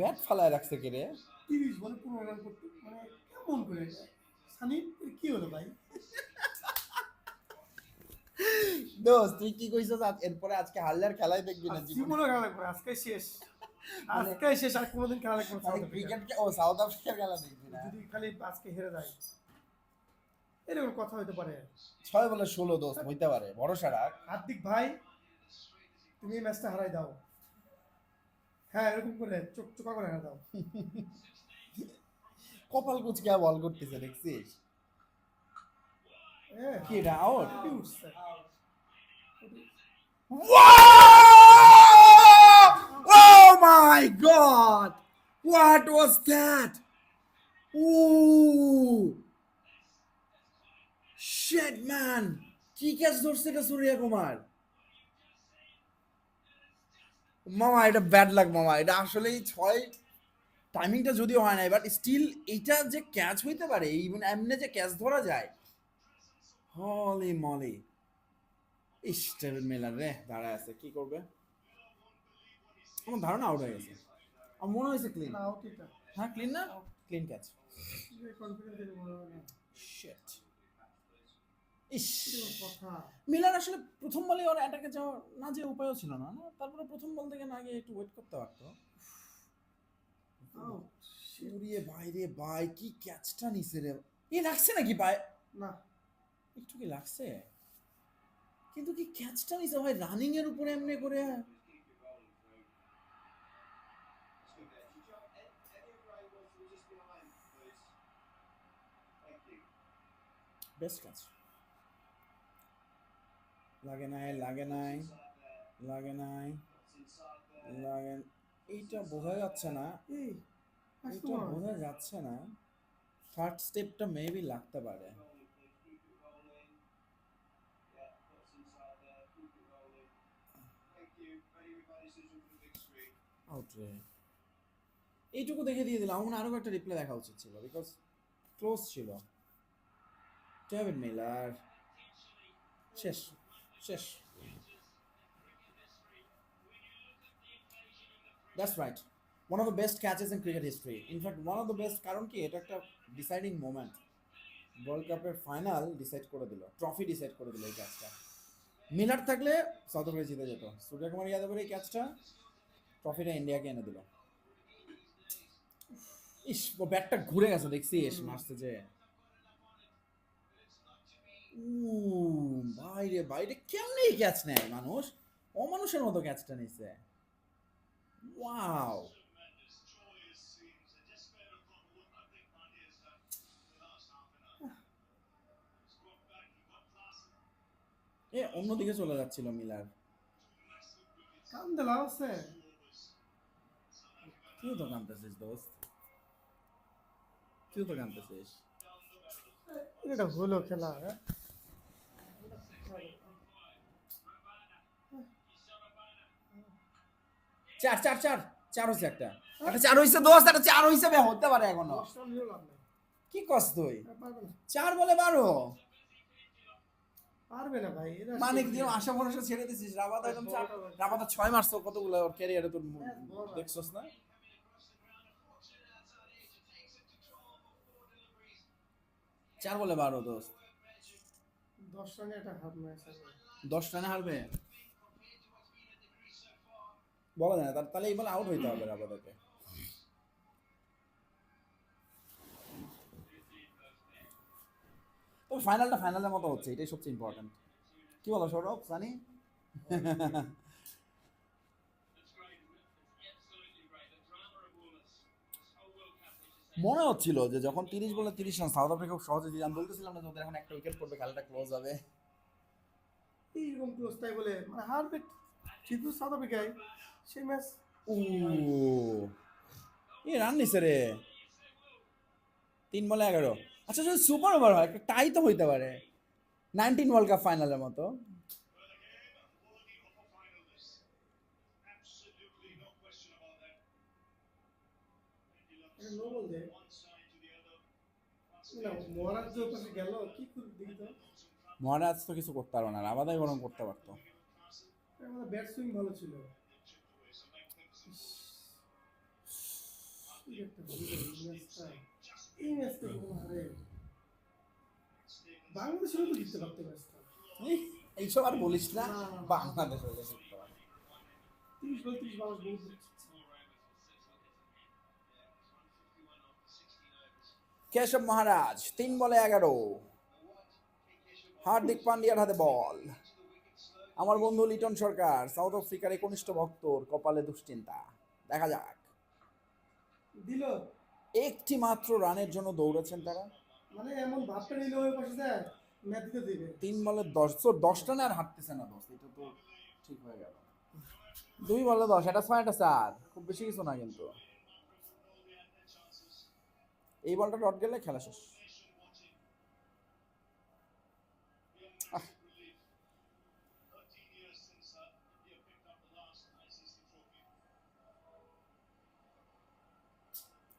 Bat ফালায় রাখছে কে রে? তিরিশ বলে পনেরো রান করতে মানে কেমন করে? সানি কি হলো ভাই? দোস্ত তুই কি কইছস এরপরে আজকে হারলে আর খেলাই দেখবি না জীবনে? খেলা দেখব আজকে শেষ। আজকে শেষ আর কোনোদিন খেলা দেখব না। ক্রিকেট ও সাউথ আফ্রিকার খেলা দেখবি না। যদি খালি আজকে হেরে যায়। এরকম কথা হতে পারে। ছয় বলে ষোলো দোস্ত হইতে পারে। ভরসা রাখ। হার্দিক ভাই তুমি এই ম্যাচটা হারাই দাও। হ্যাঁ এরকম করে চোখ চোখা করে দাও কপাল কুচকে বল করতেছে দেখছিস কি এটা আউট উঠছে? Oh my god! What was that? Ooh! Shit man! কি ক্যাচ ধরছে এটা সূর্য কুমার মামা এটা ব্যাড লাগ মামা এটা আসলেই ছয় টাইমিংটা যদিও হয় না বাট স্টিল এটা যে ক্যাচ হইতে পারে ইভেন মানে এমনি যে ক্যাচ ধরা যায় হলি মলি ইস টেবিল মেলার রে দাঁড়ায় আছে কি করবে? আমার ধারণা আউট হয়ে গেছে। আমার মনে হয়েছে ক্লিন হ্যাঁ ক্লিন না? ক্লিন ক্যাচ কনফিডেন্স দিলে মনে হয় না শিট ইস। মিলার আসলে প্রথম বলে ওর অ্যাটাকে যাওয়ার না যে উপায়ও ছিল না না? তারপরে প্রথম বল থেকে না গিয়ে একটু ওয়েট করতে পারতো। উড়িয়ে বাইরে ভাই কি ক্যাচটা নিছে রে। এ লাগছে নাকি পায় না। একটু কি লাগছে কিন্তু কি ক্যাচটা নিছে ভাই? রানিং এর উপরে এমনি করে। বেস্ট ক্যাচ লাগে নাই লাগে নাই লাগে নাই লাগে এইটা বোঝা যাচ্ছে না। এই আসতো এটা হয়। বোঝা যাচ্ছে না। থার্ড স্টেপটা মেবি লাগতে পারে। এইটুকু দেখে দিয়ে দিলাম। আমার আরও একটা রিপ্লে দেখা উচিত ছিল বিকজ ক্লোজ ছিল। ডেভিড মিলার শেষ। শেষ that's right one of the best catches in cricket history in fact one of the best কারণ কি, এটা একটা ডিসাইডিং মোমেন্ট ওয়ার্ল্ড কাপের ফাইনাল ডিসাইড করে দিল ট্রফি ডিসাইড করে দিল এই ক্যাচটা মিলার থাকলে সাউথ আফ্রিকা জিতে যেত। সূর্যকুমার যাদবের এই ক্যাচটা ট্রফিটা ইন্ডিয়াকে এনে দিল। ইস, ও ব্যাটটা ঘুরে গেছে, দেখছিস মারতে যে। উ বাইরে বাইরে কেমনে ক্যাচ নেয় মানুষ? অমানুষের মতো ক্যাচটা নিছে। ওয়াও এ অন্যদিকে চলে যাচ্ছিল মিলার। কান দিলা আছে। তুই তো কানতেছিস দোস্ত। তুই তো কানতেছিস এটা হলো খেলা হ্যাঁ? চার চার চার চার হয়েছে একটা। একটা চার দোস্ত একটা চার হয়েছে বে হতে পারে এখনও। কি কস তুই? চার বলে বারো। পারবে না ভাই মানে কি আশা ভরসা ছেড়ে দিছিস? রাবাদা একদম চার বড় বড়। রাবাদা ছয় মারছো কতগুলো ওর ক্যারিয়ারে তোর হ্যাঁ, দেখছস না? চার বলে বারো দোস্ত। দশ রানে একটা হাফ দশ রানে হারবে? বলা যায় না তাহলে এই বলে আউট হইতে হবে রাবাদাকে তবে ফাইনালটা ফাইনালের মতো হচ্ছে, এটাই সবচেয়ে ইম্পর্টেন্ট কি বলো সৌরভ, সানি? মনে হচ্ছিল যে যখন তিরিশ বলে তিরিশ রান সাউথ আফ্রিকা খুব সহজে আমি বলতেছিলাম না যে ওদের এখন একটা উইকেট পড়বে, খেলাটা ক্লোজ হবে। এইরকম ক্লোজ তাই বলে মানে হারবে, কিন্তু সাউথ আফ্রিকায় সেই ম্যাচ ও। এ রান নিছে রে। তিন বলে এগারো। আচ্ছা যদি সুপার ওভার হয় একটা টাই তো হইতে পারে। নাইনটিন ওয়ার্ল্ড কাপ ফাইনালের মতো। মহারাজ তো? কিছু করতে পারবে না রাবাদাই বরং করতে পারতো। ব্যাট সুইং ভালো ছিল। একটা কেশব মহারাজ, তিন বলে এগারো। হার্দিক পান্ডিয়ার হাতে বল। আমার বন্ধু লিটন সরকার, সাউথ আফ্রিকার একনিষ্ঠ ভক্তর কপালে দুশ্চিন্তা। দেখা যাক। দিল। একটি মাত্র রানের জন্য দৌড়েছেন তারা। মানে এমন ভাবটা নিল ওই পাশে যায় ম্যাচ দিতে দিবে। তিন বলে দশ তো দশটা না আর হাঁটতেছে না দশ এটা তো ঠিক হয়ে গেল। দুই বলে দশ এটা ছয় এটা চার খুব বেশি কিছু না কিন্তু। এই বলটা ডট গেলে খেলা শেষ।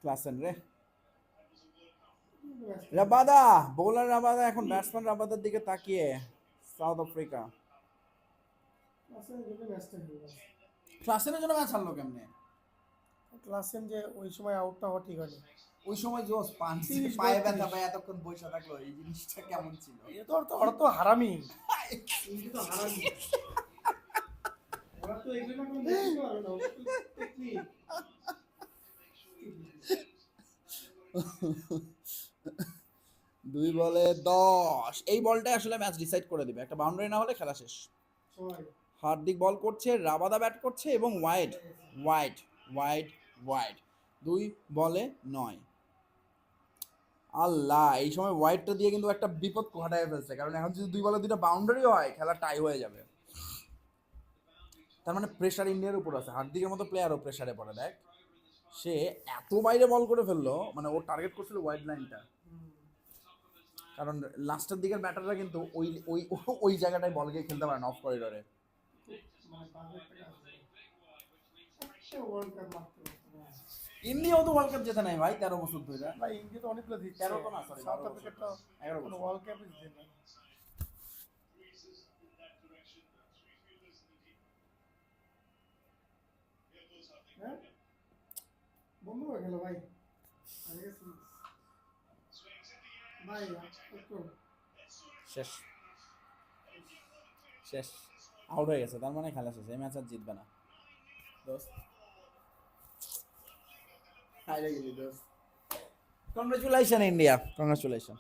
ক্লাসেন রে। রাবাদা বোলার রাবাদা এখন ব্যাটসম্যান রাবাদার দিকে তাকিয়ে সাউথ আফ্রিকা ক্লাসেনের জন্য ম্যাচ হারলো কেমনে? ক্লাসেন যে ওই সময় আউটটা হওয়া ঠিক হয়নি। ওই সময় জোস পাঁচ পায়ে ব্যথা পায় এতক্ষণ বসে থাকল এই জিনিসটা কেমন ছিল? এ তো তো ওরা তো হারামি। তো হারামি। ওরা তো এগুলো কোনো দেখতে পারে না। দুই বলে দশ। এই বলটাই আসলে ম্যাচ ডিসাইড করে দিবে। একটা বাউন্ডারি না হলে খেলা শেষ। হার্দিক বল করছে রাবাদা ব্যাট করছে এবং ওয়াইড ওয়াইড ওয়াইড ওয়াইড দুই বলে নয়। আল্লাহ এই সময় ওয়াইডটা দিয়ে কিন্তু একটা বিপদ ঘটায় ফেলছে। কারণ এখন যদি দুই বলে দুইটা বাউন্ডারি হয় খেলা টাই হয়ে যাবে। তার মানে প্রেশার ইন্ডিয়ার উপর আছে। হার্দিকের মতো প্লেয়ারও প্রেশারে পড়ে দেখ। সে এত বাইরে বল করে ফেলল মানে ও টার্গেট করছিল ওয়াইড লাইনটা কারণ লাস্টের দিকের ব্যাটাররা কিন্তু ওই ওই ওই জায়গাটায় বল গিয়ে খেলতে পারে না অফ করিডরে কাপ না। ইন্ডিয়াও তো ওয়ার্ল্ড কাপ জেতে নাই ভাই তেরো বছর ধরে। ভাই ইন্ডিয়া তো অনেকগুলো দিচ্ছে তেরো তো না, sorry, সাউথ আফ্রিকা তো এগারো বছর। ওয়ার্ল্ড কাপই জিতে না হ্যাঁ? বন্ধ হয়ে গেল ভাই। ভাই শেষ। শেষ। আউট হয়ে গেছে তার মানে খেলা শেষ এই ম্যাচ আর জিতবে না। দোস্ত। হাইরে গেলি দোস্ত। Congratulation India congratulation